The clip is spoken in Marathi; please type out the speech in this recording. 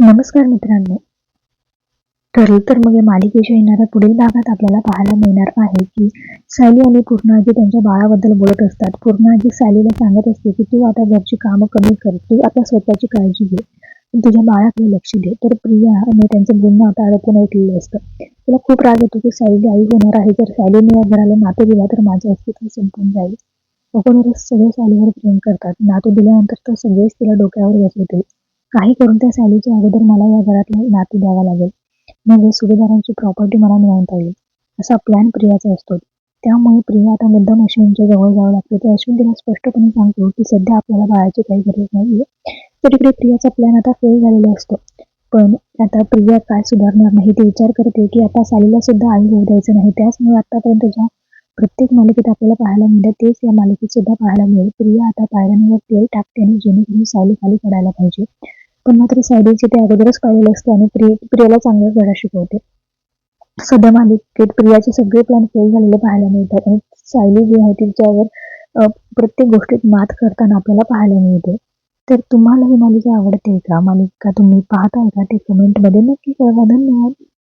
नमस्कार मित्रांनो. ठरलं तर मग या मालिकेच्या येणाऱ्या पुढील भागात आपल्याला पाहायला मिळणार आहे की सायली आणि पूर्णाजी त्यांच्या बाळाबद्दल बोलत असतात. पूर्णाजी सायलीला सांगत असते की तू आता घरची कामं कमी कर. तू आता स्वतःची काळजी घे. तुझ्या बाळाकडे लक्ष दे. तर प्रिया आणि त्यांचं बोलणं आता अडकून ऐकलेलं असतं. तिला खूप राग येतो की सायली आई होणार आहे. जर सायलीने या घराला नातू दिला तर माझं अस्तित्व संपून जाईल. अगोदरच सगळे सायलीवर प्रेम करतात. नातू दिल्यानंतर तर सगळेच तिला डोक्यावर बसवतील. काही करून त्या सायलीच्या अगोदर मला या घरातला नातू द्यावा लागेल. म्हणजे सुभेदारांची प्रॉपर्टी मला मिळवता येईल असा प्लॅन प्रियाचा असतो. त्यामुळे प्रिया आता मुद्दाम अश्विनच्या जवळ जावं लागते. तर अश्विन तिला स्पष्टपणे सांगतो की सध्या आपल्याला बाळाची काही गरज नाहीये. तर इकडे प्रियाचा प्लॅन आता फेल झालेला असतो. पण आता प्रिया काय सुधारणार नाही ते विचार करते की आता सालीला सुद्धा आई होऊ द्यायचं नाही. त्याचमुळे आतापर्यंत ज्या प्रत्येक मालिकेत आपल्याला पाहायला मिळतं तेच या मालिकेत सुद्धा पाहायला मिळेल. प्रिया आता पायऱ्यांवर तेल टाकते आणि जेणेकरून सायली खाली पडायला पाहिजे. पण मात्र सायलीचे ते अगोदरच पाहिलेले असते आणि प्रिय प्रियाला चांगलाच धडा शिकवते. सध्या मालिकेत प्रियाचे सगळे प्लॅन फेल झालेले पाहायला मिळतात आणि सायली जी आहे तिच्यावर प्रत्येक गोष्टीत मात करताना आपल्याला पाहायला मिळते. तर तुम्हाला ही मालिका आवडते का? मालिका तुम्ही पाहताय का? ते कमेंटमध्ये नक्की कळवा. धन्यवाद.